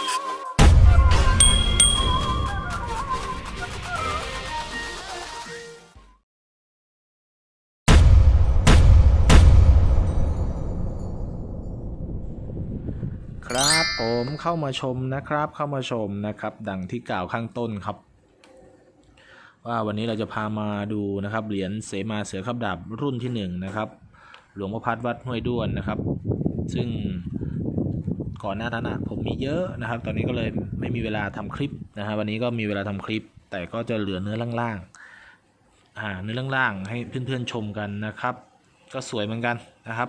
ครับผมเข้ามาชมนะครับเข้ามาชมนะครับ ดังที่กล่าวข้างต้นครับ ว่าวันนี้เราจะพามาดูนะครับเหรียญเสมาเสือขับดาบรุ่นที่หนึ่งนะครับ หลวงพ่อพัดวัดห้วยด้วนนะครับ ซึ่ง ก่อนหน้านั้นนะผมมีเยอะนะครับ ตอนนี้ก็เลยไม่มีเวลาทำคลิปนะฮะวันนี้ก็มีเวลาทำคลิป แต่ก็จะเหลือเนื้อล่างๆอ่าเนื้อล่างๆ ให้เพื่อนๆชมกันนะครับ ก็สวยเหมือนกันนะครับ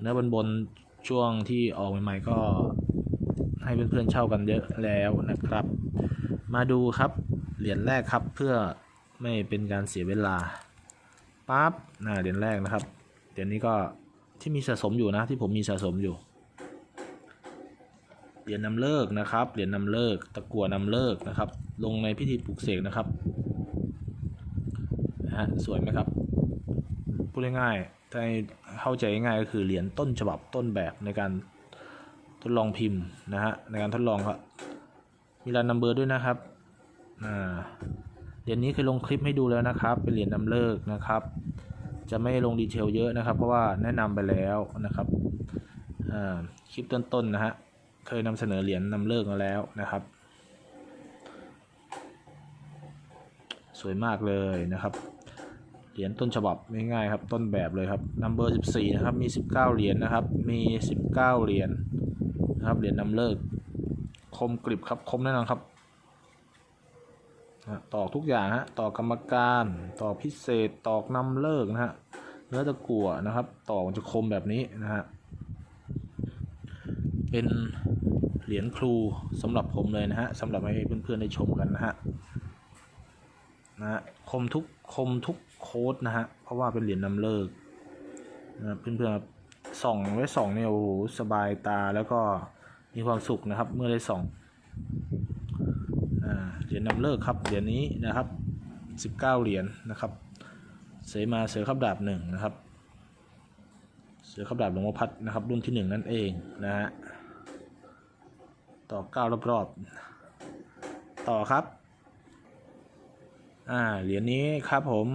เนื้อบนบนช่วงที่ออกใหม่ๆก็ให้เพื่อนๆเช่ากันเยอะแล้วนะครับ มาดูครับเหรียญแรกครับเพื่อไม่เป็นการเสียเวลาปั๊บนะเหรียญแรกนะครับเหรียญนี้ก็ที่มีสะสมอยู่นะที่ผมมีสะสมอยู่ รียญนำเลิกนะครับ เหรียญนำเลิก ตะกั่วนำเลิกนะครับ ลงในพิธีปลุกเสกนะครับนะฮะสวยไหมครับ พูดง่ายๆถ้าให้เข้าใจง่ายก็คือเหรียญต้นฉบับต้นแบบในการทดลองพิมพ์นะฮะ ในการทดลองครับ มีรันนัมเบอร์ด้วยนะครับ อ่า เหรียญนี้เคยลงคลิปให้ดูแล้วนะครับ เป็นเหรียญนำเลิกนะครับ จะไม่ลงดีเทลเยอะนะครับ เพราะว่าแนะนำไปแล้วนะครับ อ่า คลิปต้นๆนะฮะ เคยนำเสนอเหรียญนำเลิกมาแล้วนะครับ สวยมากเลยนะครับ เหรียญต้นฉบับง่ายๆครับต้นแบบเลยครับนัมเบอร์14นะครับมี 19 เหรียญนะครับมี 19 เหรียญนะครับเหรียญนำเลิก คมกริบครับคมแน่นอนครับตอกทุกอย่างฮะตอกกรรมการตอกพิเศษตอกนำเลิกนะฮะเนื้อตะกั่วนะครับตอกมันจะคมแบบนี้นะฮะ เป็นเหรียญครูสำหรับผมเลยนะฮะสำหรับให้เพื่อนๆได้ชมกันนะฮะนะฮะคมทุกคมทุกโค้ดนะฮะเพราะว่าเป็นเหรียญนำเลิกนะเพื่อนๆส่องไว้ส่องเนี่ยโอ้โหสบายตาแล้วก็มีความสุขนะครับเมื่อได้ส่องอ่าเหรียญนำเลิกครับเหรียญนี้นะครับสิบเก้าเหรียญนะครับเสมาเสือขับดาบหนึ่งนะครับ เสือขับดาบหลวงพ่อพัดนะครับ รุ่นที่หนึ่งนั่นเองนะฮะ ต่อเก้ารอบๆ ต่อครับ อ่า เหรียญนี้ครับผม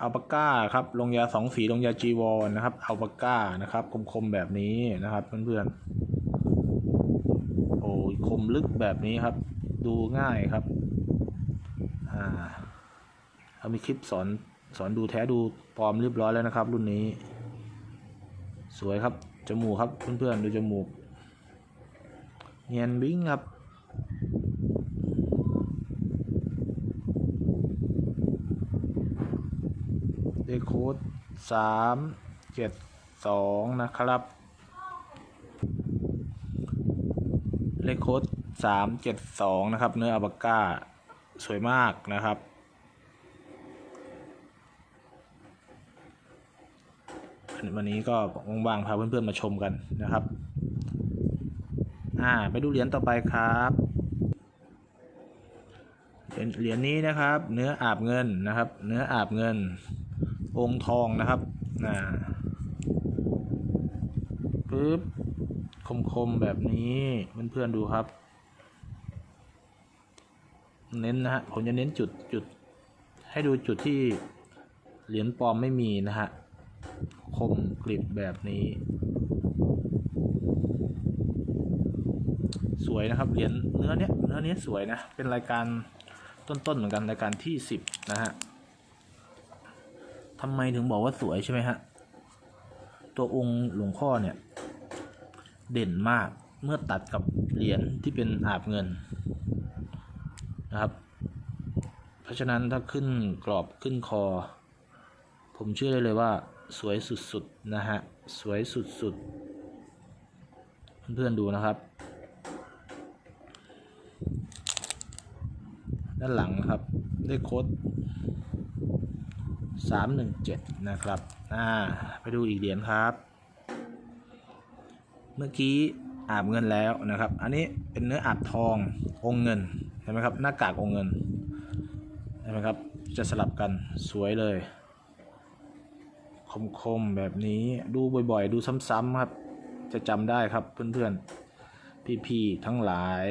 อัลปาก้าครับ ลงยาสองสีลงยาจีวรนนะครับอัลปาก้านะครับ คมๆแบบนี้นะครับเพื่อนๆ โอ้ยคมลึกแบบนี้ครับ ดูง่ายครับ อ่าเอามีคลิปสอนสอนดูแท้ดูปลอมเรียบร้อยแล้วนะครับ รุ่นนี้ สวยครับ จมูกครับเพื่อนๆ ดูจมูก เนียนบิ้งครับเลขโค้ดสามเจ็ดสองนะครับ เลขโค้ดสามเจ็ดสองนะครับ เนื้ออัลปาก้าสวยมากนะครับวันนี้ก็ว่างๆพาเพื่อนๆมาชมกันนะครับ อ่า ไปดูเหรียญต่อไปครับเหรียญเหรียญนี้นะครับ เนื้ออาบเงินนะครับ เนื้ออาบเงิน องค์ทองนะครับนะปึ๊บคมๆแบบนี้เพื่อนๆดูครับ เน้นนะฮะผมจะเน้นจุดจุดให้ดูจุดที่เหรียญปลอมไม่มีนะฮะคมกริบแบบนี้ สวยนะครับเหรียญเนื้อเนี้ยเนื้อเนี้ยสวยนะเป็นรายการต้นๆเหมือนกันรายการที่สิบนะฮะทำไมถึงบอกว่าสวยใช่ไหมฮะตัวองค์หลวงพ่อเนี่ยเด่นมากเมื่อตัดกับเหรียญที่เป็นอาบเงินนะครับ เพราะฉะนั้นถ้าขึ้นกรอบขึ้นคอ ผมเชื่อได้เลยว่าสวยสุดๆนะฮะสวยสุดๆเพื่อนๆดูนะครับ ด้านหลังนะครับได้โค้ดสามหนึ่งเจ็ดนะครับ อ่า ไปดูอีกเหรียญครับ เมื่อกี้อาบเงินแล้วนะครับ อันนี้เป็นเนื้ออาบทององเงินเห็นไหมครับ หน้ากากองเงินเห็นไหมครับ จะสลับกันสวยเลย คมๆแบบนี้ดูบ่อยๆ ดูซ้ำๆครับ จะจำได้ครับเพื่อนๆ พี่ๆทั้งหลาย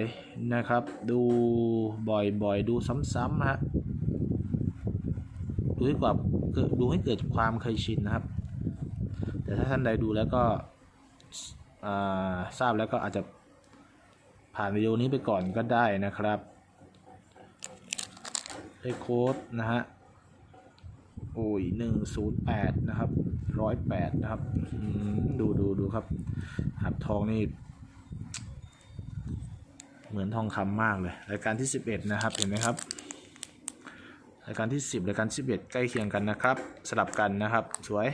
นะครับ ดูบ่อยๆ ดูซ้ำๆฮะดูให้กว่าดูให้เกิดความเคยชินนะครับ แต่ถ้าท่านใดดูแล้วก็ทราบแล้วก็อาจจะผ่านวิดีโอนี้ไปก่อนก็ได้นะครับเลขโค้ดนะฮะโอ้ยหนึ่งศูนย์แปดนะครับร้อยแปดนะครับ ดูดูดูครับหับทองนี่ เหมือนทองคำมากเลยรายการที่ 11 นะครับเห็นไหมครับรายการที่ 10รายการที่11 ใกล้เคียงกันนะครับ สลับกันนะครับ สวย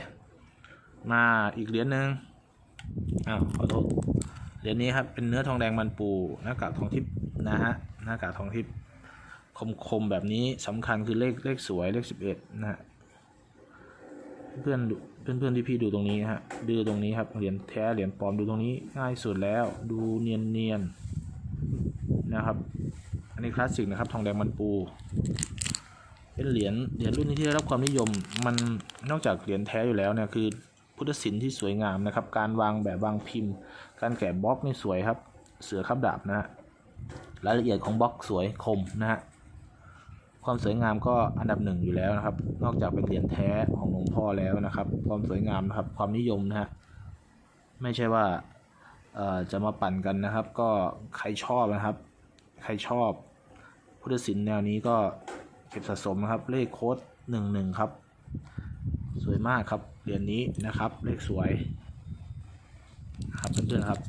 มาอีกเหรียญหนึ่งอ้าวขอโทษเหรียญนี้ครับเป็นเนื้อทองแดงมันปูหน้ากากทองทิพย์นะฮะหน้ากากทองทิพย์คมๆแบบนี้สำคัญคือเลขเลขสวยเลข 11นะฮะเพื่อนเพื่อนเพื่อนที่พี่ดูตรงนี้ฮะดูตรงนี้ครับเหรียญแท้เหรียญปลอมดูตรงนี้ง่ายสุดแล้ว ดูเนียนเนียน นะครับ อันนี้คลาสสิกนะครับ ทองแดงมันปู เป็นเหรียญเหรียญรุ่นนี้ที่ได้รับความนิยม มันนอกจากเหรียญแท้อยู่แล้วเนี่ยคือพุทธศิลป์ที่สวยงามนะครับ การวางแบบวางพิมพ์ การแกะบล็อกนี่สวยครับ เสือขับดาบนะฮะรายละเอียดของบล็อกสวยคมนะฮะความสวยงามก็อันดับหนึ่งอยู่แล้วนะครับ นอกจากเป็นเหรียญแท้ของหลวงพ่อแล้วนะครับ ความสวยงามนะครับ ความนิยมนะฮะ ไม่ใช่ว่าจะมาปั่นกันนะครับ ก็ใครชอบนะครับ ใครชอบพุทธศิลป์แนวนี้ก็เก็บสะสมนะครับ เลขโค้ดหนึ่งหนึ่งครับ สวยมากครับเหรียญนี้นะครับ เลขสวย ครับเพื่อนๆครับ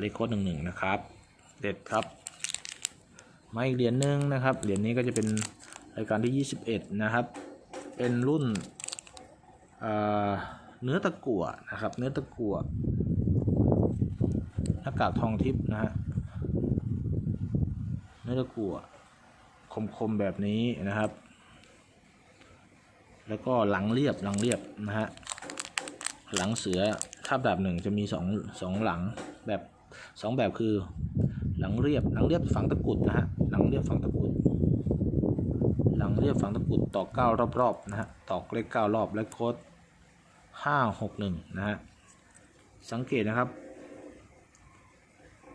เลขโค้ดหนึ่งหนึ่งนะครับ เด็ดครับ มาอีกเหรียญหนึ่งนะครับ เหรียญนี้ก็จะเป็นรายการที่ 21 นะครับ เป็นรุ่นเอ่อเนื้อตะกั่วนะครับ เนื้อตะกั่วหน้ากากทองทิพย์นะฮะ เนื้อตะกั่วคมๆแบบนี้นะครับ แล้วก็หลังเรียบหลังเรียบนะฮะหลังเสือคาบดาบหนึ่งจะมีสองสองหลังแบบสองแบบคือหลังเรียบหลังเรียบฝังตะกุดนะฮะหลังเรียบฝังตะกุด หลังเรียบฝังตะกุดตอกเก้ารอบๆนะฮะตอกเลขเก้ารอบและโค้ดห้าหกหนึ่งนะฮะสังเกตนะครับ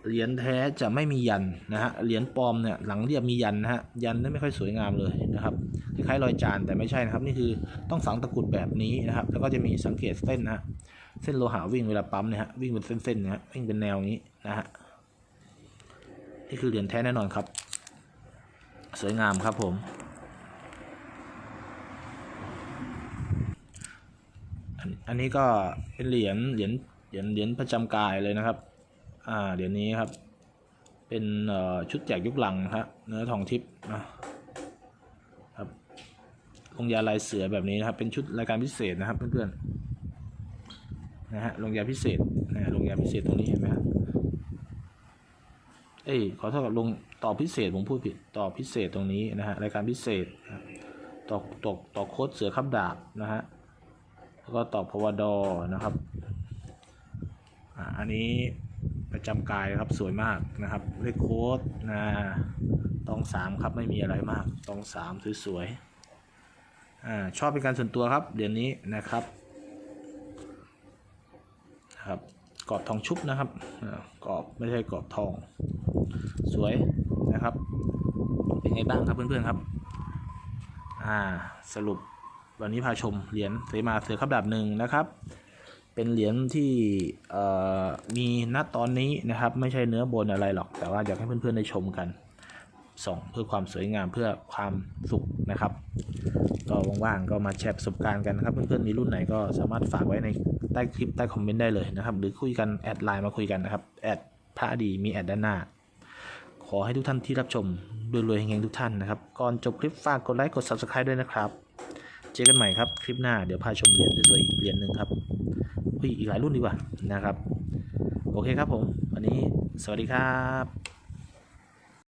เหรียญแท้จะไม่มียันนะฮะเหรียญปลอมเนี่ยหลังเรียบมียันนะฮะยันนั้นไม่ค่อยสวยงามเลยนะครับคล้ายๆรอยจานแต่ไม่ใช่นะครับนี่คือต้องฝังตะกรุดแบบนี้นะครับแล้วก็จะมีสังเกตเส้นนะฮะเส้นโลหะวิ่งเวลาปั๊มเนี่ยฮะวิ่งเป็นเส้นๆนะฮะวิ่งเป็นแนวนี้นะฮะนี่คือเหรียญแท้แน่นอนครับ สวยงามครับผมอันอันนี้ก็เป็นเหรียญเหรียญเหรียญเหรียญประจำกายเลยนะครับ อ่าเหรียญนี้ครับ เป็นชุดแจกยุคหลังนะครับเนื้อทองทิพย์นะครับลงยาลายเสือแบบนี้นะครับ เป็นชุดรายการพิเศษนะครับเพื่อนๆนะฮะลงยาพิเศษนะลงยาพิเศษตรงนี้เห็นไหมครับเอ้ยขอโทษกับลงต่อพิเศษผมพูดผิดต่อพิเศษตรงนี้นะฮะรายการพิเศษนะต่อต่อต่อโค้ดเสือขับดาบนะฮะแล้วก็ต่อพวดอนะครับอ่าอันนี้ ประจำกายครับสวยมากนะครับเลขโค้ดนะตองสามครับไม่มีอะไรมากตองสามสวยๆอ่าชอบเป็นการส่วนตัวครับเดี๋ยวนี้นะครับครับกรอบทองชุบนะครับกรอบไม่ใช่กรอบทองสวยนะครับ เป็นไงบ้างครับเพื่อนๆครับอ่าสรุปวันนี้พาชมเหรียญเสมาเสือขับดาบหนึ่งนะครับ เป็นเหรียญที่มีณตอนนี้นะครับ ไม่ใช่เนื้อบนอะไรหรอก แต่ว่าอยากให้เพื่อนๆได้ชมกันส่องเพื่อความสวยงามเพื่อความสุขนะครับก็ว่างๆก็มาแชร์ประสบการณ์กันนะครับ เพื่อนๆมีรุ่นไหนก็สามารถฝากไว้ในใต้คลิปใต้คอมเมนต์ได้เลยนะครับ หรือคุยกันแอดไลน์มาคุยกันนะครับแอดพระดีมีแอดด้านหน้า ขอให้ทุกท่านที่รับชมรวยๆเฮงๆทุกท่านนะครับ ก่อนจบคลิปฝากกดไลค์กด subscribe ด้วยนะครับ เจอกันใหม่ครับคลิปหน้าเดี๋ยวพาชมเหรียญสวยๆอีกเหรียญหนึ่งครับ อีกหลายรุ่นดีกว่านะครับ โอเคครับผม วันนี้สวัสดีครับ